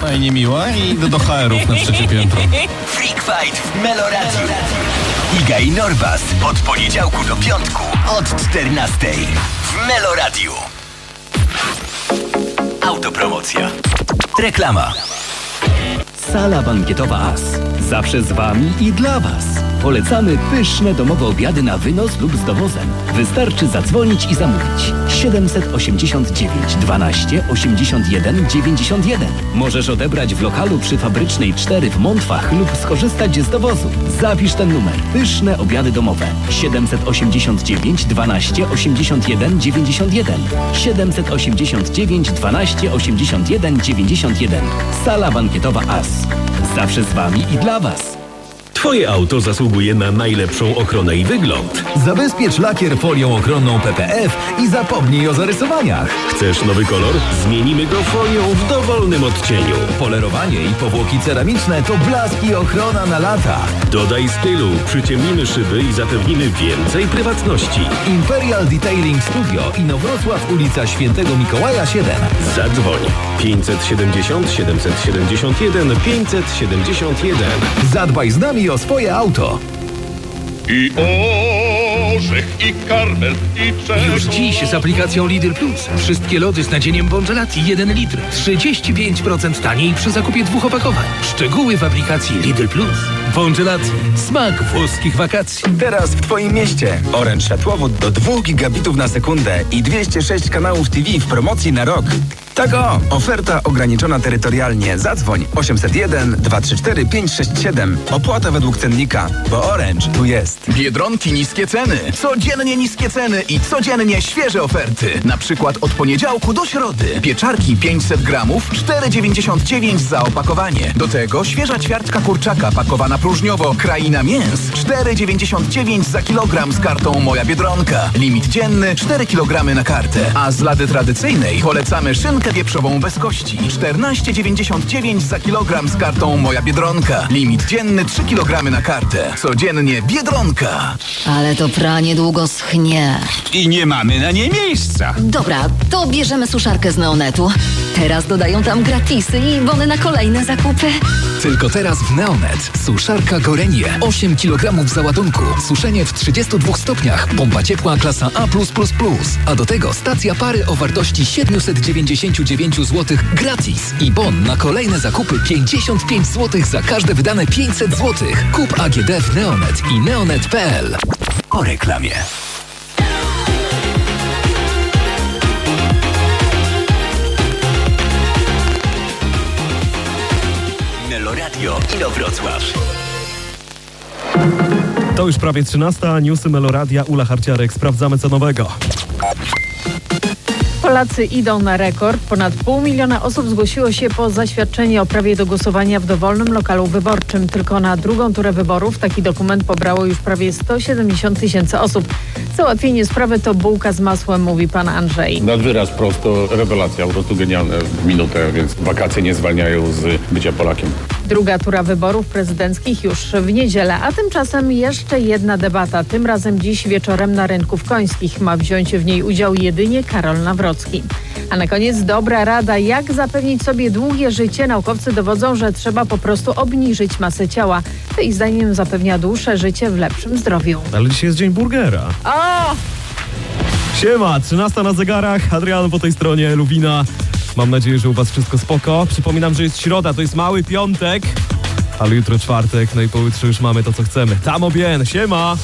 Fajnie miła i idę do HR-ów na trzecie piętro. Freak Fight w Meloradio. Iga i Norbas od poniedziałku do piątku od 14 w Meloradiu. Autopromocja. Reklama. Sala bankietowa AS. Zawsze z Wami i dla Was. Polecamy pyszne domowe obiady na wynos lub z dowozem. Wystarczy zadzwonić i zamówić. 789 12 81 91. Możesz odebrać w lokalu przy Fabrycznej 4 w Montwach lub skorzystać z dowozu. Zapisz ten numer. Pyszne obiady domowe. 789 12 81 91. 789 12 81 91. Sala bankietowa AS. Zawsze z Wami i dla Was. Twoje auto zasługuje na najlepszą ochronę i wygląd. Zabezpiecz lakier folią ochronną PPF i zapomnij o zarysowaniach. Chcesz nowy kolor? Zmienimy go folią w dowolnym odcieniu. Polerowanie i powłoki ceramiczne to blask i ochrona na lata. Dodaj stylu, przyciemnimy szyby i zapewnimy więcej prywatności. Imperial Detailing Studio Inowrocław, ulica Świętego Mikołaja 7. Zadzwoń 570 771 571. Zadbaj z nami o swoje auto. I orzech, i karmel, i czerwony. Już dziś z aplikacją Lidl Plus. Wszystkie lody z nadzieniem Bongelati 1 litr. 35% taniej przy zakupie dwóch opakowań. Szczegóły w aplikacji Lidl Plus. Bongelati. Smak włoskich wakacji. Teraz w Twoim mieście. Orange światłowód do 2 gigabitów na sekundę i 206 kanałów TV w promocji na rok. Tak o, oferta ograniczona terytorialnie. Zadzwoń 801 234 567. Opłata według cennika, bo Orange tu jest. Biedronki niskie ceny. Codziennie niskie ceny i codziennie świeże oferty. Na przykład od poniedziałku do środy. Pieczarki 500 gramów, 4,99 za opakowanie. Do tego świeża ćwiartka kurczaka pakowana próżniowo. Kraina mięs 4,99 za kilogram z kartą Moja Biedronka. Limit dzienny 4 kg na kartę. A z lady tradycyjnej polecamy szynkę wieprzową bez kości. 14,99 za kilogram z kartą Moja Biedronka. Limit dzienny 3 kg na kartę. Codziennie Biedronka. Ale to pranie długo schnie. I nie mamy na nie miejsca. Dobra, to bierzemy suszarkę z Neonetu. Teraz dodają tam gratisy i bony na kolejne zakupy. Tylko teraz w Neonet. Suszarka Gorenie. 8 kg za ładunku. Suszenie w 32 stopniach. Pompa ciepła klasa A+++. A do tego stacja pary o wartości 799 zł gratis. I bon na kolejne zakupy 55 zł za każde wydane 500 zł. Kup AGD w Neonet i neonet.pl. Po reklamie. Meloradio Inowrocław. To już prawie 13. Newsy Meloradia, Ula Harciarek. Sprawdzamy co nowego. Polacy idą na rekord. Ponad pół miliona osób zgłosiło się po zaświadczenie o prawie do głosowania w dowolnym lokalu wyborczym. Tylko na drugą turę wyborów taki dokument pobrało już prawie 170 tysięcy osób. Załatwienie sprawy to bułka z masłem, mówi pan Andrzej. Nad wyraz prosto rewelacja, po prostu genialne w minutę, więc wakacje nie zwalniają z bycia Polakiem. Druga tura wyborów prezydenckich już w niedzielę, a tymczasem jeszcze jedna debata. Tym razem dziś wieczorem na rynku w Końskich ma wziąć w niej udział jedynie Karol Nawrocki. A na koniec dobra rada, jak zapewnić sobie długie życie. Naukowcy dowodzą, że trzeba po prostu obniżyć masę ciała. To ich zdaniem zapewnia dłuższe życie w lepszym zdrowiu. Ale dzisiaj jest dzień burgera. O! Siema, 13 na zegarach, Adrian po tej stronie, Luwina. Mam nadzieję, że u was wszystko spoko. Przypominam, że jest środa, to jest mały piątek. Ale jutro czwartek, no i pojutrze już mamy to, co chcemy. Tam obien, siema!